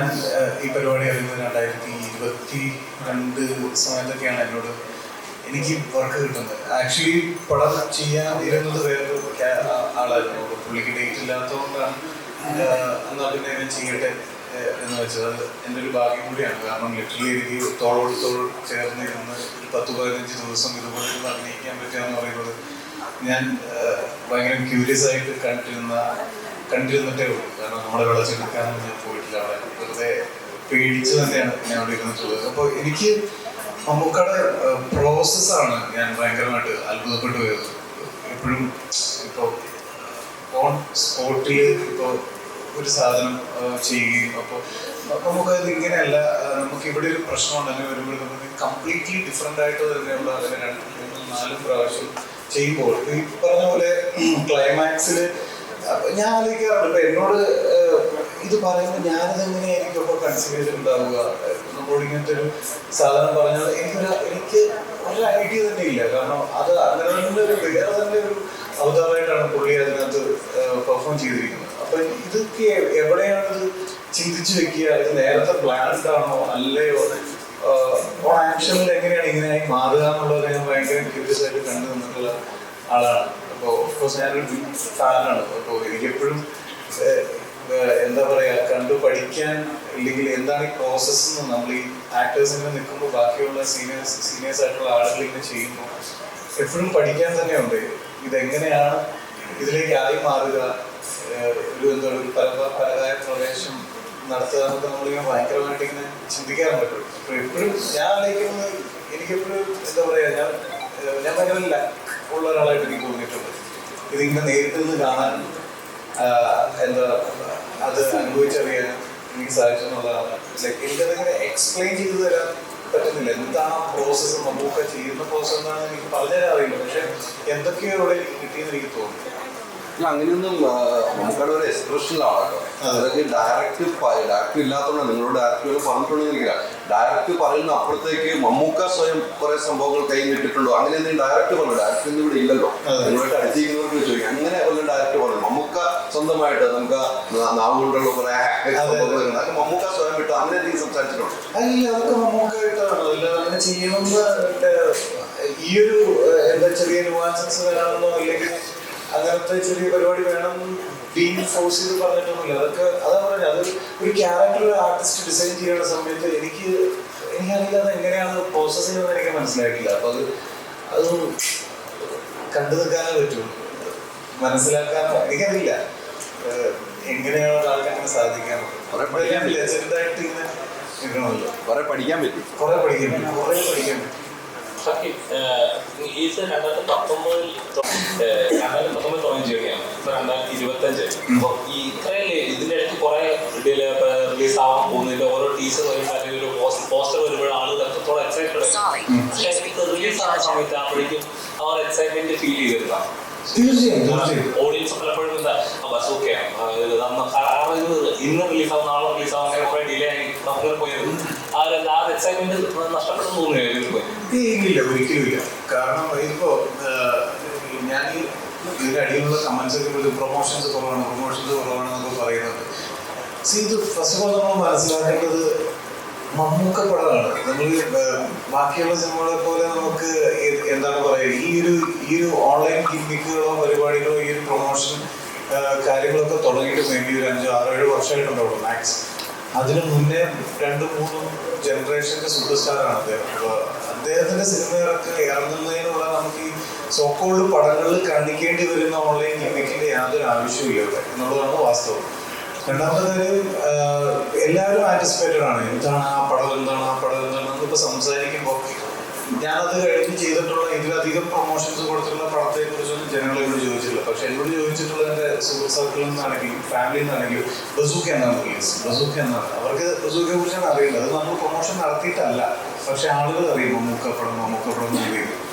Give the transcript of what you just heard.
ഞാൻ ഈ പരിപാടി അറിയുന്നത് രണ്ടായിരത്തി ഇരുപത്തി രണ്ട് സമയത്തൊക്കെയാണ് എന്നോട് എനിക്ക് വർക്ക് കിട്ടുന്നത്. ആക്ച്വലി പടം ചെയ്യാൻ ഇരുന്നത് വേറൊരു ആളായിരുന്നു. പുള്ളിക്ക് ഡേറ്റ് ഇല്ലാത്തതുകൊണ്ടാണ് എന്നാൽ എന്നാ പിന്നെ ഞാൻ ചെയ്യട്ടെ എന്ന് വെച്ചത്. എന്റെ ഒരു ഭാഗ്യം കൂടിയാണ്. കാരണം ലിറ്ററലി എനിക്ക് തോളോട് തോൾ ചേർന്നിരുന്ന് ഒരു പത്ത് പതിനഞ്ച് ദിവസം ഇതുപോലെ ഇരുന്ന് അഭിനയിക്കാൻ പറ്റുക എന്ന് പറയുന്നത് ഞാൻ ഭയങ്കര ക്യൂരിയസ് ആയിട്ട് കണ്ടിരുന്ന കണ്ടിരുന്നിട്ടേ ഉള്ളൂ. കാരണം നമ്മളെ വെള്ളച്ചെടുക്കാനൊന്നും ഞാൻ പോയിട്ടില്ല. അവിടെ വെറുതെ പേടിച്ച് തന്നെയാണ് ഞാൻ അവിടെ ഇരുന്നിട്ടുള്ളത് അപ്പോൾ എനിക്ക് മമ്മൂക്കയുടെ പ്രോസസ്സാണ് ഞാൻ ഭയങ്കരമായിട്ട് അത്ഭുതപ്പെട്ടു പോയത്. എപ്പോഴും ഇപ്പോൾ ഓൺ സ്പോട്ടിൽ ഇപ്പോൾ ഒരു സാധനം ചെയ്യുകയും അപ്പോൾ നമുക്ക് അത് ഇങ്ങനെയല്ല നമുക്ക് ഇവിടെ ഒരു പ്രശ്നം ഉണ്ടെങ്കിൽ വരുമ്പോൾ നമുക്ക് കംപ്ലീറ്റ്ലി ഡിഫറെന്റ് ആയിട്ട് തന്നെയുള്ള ഉള്ള രണ്ട് മൂന്നും നാലും പ്രാവശ്യം ചെയ്യുമ്പോൾ ഈ പറഞ്ഞ പോലെ ക്ലൈമാക്സിൽ ഞാൻ ആലോചിക്കാറുണ്ട് ഇപ്പൊ എന്നോട് ഇത് പറയുമ്പോൾ ഞാനത് എങ്ങനെയായിരിക്കും അപ്പോൾ കൺസിഡർ ഉണ്ടാവുക? നമ്മളോട് ഇങ്ങനത്തെ ഒരു സാധനം പറഞ്ഞാൽ എനിക്കൊരു എനിക്ക് ഒരു ഐഡിയ തന്നെ ഇല്ല. കാരണം അത് അങ്ങനെ തന്നെ ഒരു വേറെ തന്നെ ഒരു അവതാരമായിട്ടാണ് പുള്ളി അതിനകത്ത് പെർഫോം ചെയ്തിരിക്കുന്നത്. അപ്പൊ ഇതൊക്കെ എവിടെയാണ് ഇത് ചിന്തിച്ചു വെക്കുക? ഇത് നേരത്തെ പ്ലാൻഡ് ആണോ? അല്ലയോ? ഓൺ ആക്ഷനിൽ എങ്ങനെയാണ് ഇങ്ങനെയായി മാറുക എന്നുള്ളത് ഞാൻ ഭയങ്കര ക്യൂരിയസ് ആയിട്ട് കണ്ടു നിന്നിട്ടുള്ള ആളാണ്. ഓഫ്കോഴ്സ് ഞാനൊരു ബിഗ് അപ്പോൾ എനിക്കെപ്പോഴും എന്താ പറയുക കണ്ടു പഠിക്കാൻ ഇല്ലെങ്കിൽ എന്താണ് ഈ പ്രോസസ്സ് എന്ന് നമ്മൾ ഈ ആക്ടേഴ്സ് ഇങ്ങനെ നിൽക്കുമ്പോൾ ബാക്കിയുള്ള സീനിയേഴ്സ് സീനിയേഴ്സ് ആയിട്ടുള്ള ആളുകൾ ഇങ്ങനെ ചെയ്യുമ്പോൾ എപ്പോഴും പഠിക്കാൻ തന്നെയുണ്ട് ഇതെങ്ങനെയാണ് ഇതിലേക്ക് ആയി മാറുക? ഒരു എന്താ ഒരു പല പലതായ പ്രവേശം നടത്തുക എന്നൊക്കെ നമ്മളിങ്ങനെ ഭയങ്കരമായിട്ട് ഇങ്ങനെ ചിന്തിക്കാൻ പറ്റും. അപ്പോൾ എപ്പോഴും ഞാൻ ആലോചിക്കുന്നത് എനിക്കെപ്പോഴും എന്താ പറയുക ഞാൻ ഞാൻ ഭയങ്കര ഉള്ള ഒരാളായിട്ട് എനിക്ക് തോന്നിയിട്ടുണ്ട്. ഇതിങ്ങനെ നേരിട്ട് നിന്ന് കാണാൻ എന്താ അത് അനുഭവിച്ചറിയാൻ എനിക്ക് സാധിച്ചു എന്നുള്ളതാണ് എനിക്കതിങ്ങനെ എക്സ്പ്ലെയിൻ ചെയ്തു തരാൻ പറ്റുന്നില്ല. എന്താ ആ പ്രോസസ്സ് നമുക്ക് ചെയ്യുന്ന പ്രോസസ്സ് എന്താണെന്ന് എനിക്ക് പറഞ്ഞുതരാൻ അറിയില്ല. പക്ഷെ എന്തൊക്കെയോ ഇവിടെ കിട്ടിയെന്ന് എനിക്ക് തോന്നുന്നു. അങ്ങനെയൊന്നും നമുക്കവിടെ ഒരു എക്സ്പ്രഷനിലാണ് കേട്ടോ. അതെ. അതൊക്കെ ഡയറക്റ്റ് ഡയറക്റ്റ് ഇല്ലാത്തതുകൊണ്ട് നിങ്ങളോട് ഡയറക്റ്റ് പറഞ്ഞിട്ടുണ്ടെങ്കിൽ എനിക്കില്ല ഡയറക്റ്റ് പറയുന്ന അപ്പുറത്തേക്ക് മമ്മൂക്ക സ്വയം കുറെ സംഭവങ്ങൾ കൈ നിട്ടിട്ടുണ്ടോ അങ്ങനെ എന്തെങ്കിലും ഡയറക്റ്റ് പറഞ്ഞു? ഡയറക്റ്റ് ഒന്നും ഇവിടെ ഇല്ലല്ലോ. നിങ്ങളായിട്ട് അടുത്തിരിക്കുന്നവർക്ക് ചോദിക്കും. അങ്ങനെ വല്ല ഡയറക്റ്റ് പറഞ്ഞു? മമ്മൂക്ക സ്വന്തമായിട്ട് നമുക്ക് നാവ് കൊണ്ടുള്ള കുറെ അതൊക്കെ മമ്മൂക്ക സ്വയം വിട്ട് അങ്ങനെ എന്തെങ്കിലും സംസാരിച്ചിട്ടുണ്ടോ? അല്ല അതൊക്കെ അങ്ങനെ ചെയ്യണമെന്ന് ഈ ഒരു എന്താ ചെറിയ അല്ലെങ്കിൽ അങ്ങനത്തെ ചെറിയ പരിപാടി വേണം ബീൻ ഫോഴ്സ് ചെയ്ത് പറഞ്ഞിട്ടൊന്നുമില്ല. അതൊക്കെ അതാ പറഞ്ഞത് അത് ഒരു ക്യാരക്ടർ ആർട്ടിസ്റ്റ് ഡിസൈൻ ചെയ്യുന്ന സമയത്ത് എനിക്ക് എനിക്കറിയില്ല അത് എങ്ങനെയാണ് പ്രോസസ് ചെയ്യുന്നത് എനിക്ക് മനസ്സിലായിട്ടില്ല. അപ്പൊ അത് അത് കണ്ടു നിൽക്കാനേ പറ്റുള്ളൂ മനസ്സിലാക്കാനോ എനിക്കറിയില്ല. എങ്ങനെയാണ് ഒരാൾക്ക് അങ്ങനെ സാധിക്കാൻ? കുറെ പഠിക്കാൻ പറ്റും. ലെജൻഡായിട്ട് ഇങ്ങനെ നിൽക്കണമല്ലോ. കുറെ പഠിക്കാൻ പറ്റും. കുറെ പഠിക്കാൻ പറ്റും. കുറെ പഠിക്കാൻ പറ്റും. ഇത് രണ്ടായിരത്തി പത്തൊമ്പതിൽ രണ്ടായിരത്തി പത്തൊമ്പതിൽ തുടങ്ങിയ ജോലിയാണ് ഇപ്പൊ രണ്ടായിരത്തി ഇരുപത്തഞ്ച്. അപ്പൊ ഈ ഇത്രയല്ലേ ഇതിന്റെ ഇടയ്ക്ക് കുറെ റിലീസ് ആവാൻ പോകുന്നില്ല. ഓരോ ടീച്ചർ വരുമ്പോൾ അല്ലെങ്കിൽ ഒരു പോസ്റ്റർ വരുമ്പോൾ ആളുകൾ എത്രത്തോളം എക്സൈറ്റഡ് പക്ഷേ റിലീസ് ആവുന്ന സമയത്ത് ആകുമ്പോഴേക്കും ആ ഒരു എക്സൈറ്റ്മെന്റ് ഫീൽ ചെയ്തിരുന്നതാണ് തീർച്ചയായും. തീർച്ചയായും ഓഡിയൻസ് പലപ്പോഴും എന്താ ബസ്സൊക്കെയാണ് ഇന്ന് റിലീസ് ആവും നാളെ റിലീസ് ആവും അങ്ങനെ കുറെ ഡിലേ ആയി നമുക്ക് പോയത് ആ ഒരു എക്സൈറ്റ്മെന്റ് നഷ്ടപ്പെടുന്നു തോന്നുന്നു ഇല്ല ഒരിക്കലും ഇല്ല. കാരണം ഇപ്പോ ഞാൻ ഇതിന്റെ അടിയിലുള്ള കമന്റ്സ് ഒക്കെ പ്രൊമോഷൻസ് കുറവാണ് പ്രൊമോഷൻസ് കുറവാണെന്നൊക്കെ പറയുന്നത്. ഇത് ഫസ്റ്റ് ഓഫ് ഓൾ നമ്മൾ മനസ്സിലാക്കേണ്ടത് മമ്മൂക്ക പടമാണ് നമ്മൾ ബാക്കിയുള്ള സിനിമകളെ പോലെ നമുക്ക് എന്താണ് പറയുക ഈ ഒരു ഈ ഒരു ഓൺലൈൻ ഗിമ്മിക്കുകളോ പരിപാടികളോ ഈ ഒരു പ്രൊമോഷൻ കാര്യങ്ങളൊക്കെ തുടങ്ങിയിട്ട് വേണ്ടി ഒരു അഞ്ചോ ആറോ ഏഴ് വർഷമായിട്ടുണ്ടാവുള്ളൂ മാക്സ് അതിനു മുന്നേ രണ്ട് മൂന്നും ജനറേഷന്റെ സൂപ്പർ സ്റ്റാറാണ് അദ്ദേഹം. അദ്ദേഹത്തിന്റെ സിനിമകളൊക്കെ ഇറങ്ങുന്നതിനുള്ള നമുക്ക് ഈ സോക്കോൾഡ് പടങ്ങളിൽ കണ്ടിക്കേണ്ടി വരുന്ന ഓൺലൈൻ ഗിമിക്കിന്റെ യാതൊരു ആവശ്യമില്ല ഇല്ല എന്നുള്ളതാണ് വാസ്തവം. രണ്ടാമത്തെ എല്ലാവരും ആന്റിസിപ്പേറ്റഡ് ആണ്. എന്താണ് ആ പടം എന്താണ് ആ പടം എന്താണ്? നമ്മളിപ്പോ സംസാരിക്കുമ്പോൾ ഞാനത് കഴിഞ്ഞ് ചെയ്തിട്ടുള്ള ഇതിലധികം പ്രൊമോഷൻസ് കൊടുത്തിട്ടുള്ള പടത്തെ കുറിച്ചൊന്നും ജനങ്ങൾ എന്നോട് ചോദിച്ചിട്ടില്ല. പക്ഷെ എന്നോട് ചോദിച്ചിട്ടുള്ള എന്റെ സുഹൃത്ത് സർക്കിളിൽ നിന്നാണെങ്കിലും ഫാമിലിയിൽ നിന്നാണെങ്കിലും ബസൂക്ക എന്നാണ് റിലീസ് ബസൂക്ക എന്നാണ്. അവർക്ക് ബസൂക്കയെ കുറിച്ചാണ് അറിയുന്നത്. അത് നമ്മൾ പ്രൊമോഷൻ നടത്തിയിട്ടല്ല. പക്ഷെ ആളുകൾ അറിയും മമ്മൂക്ക പടം മമ്മൂക്ക പടം എന്ന്. അറിയും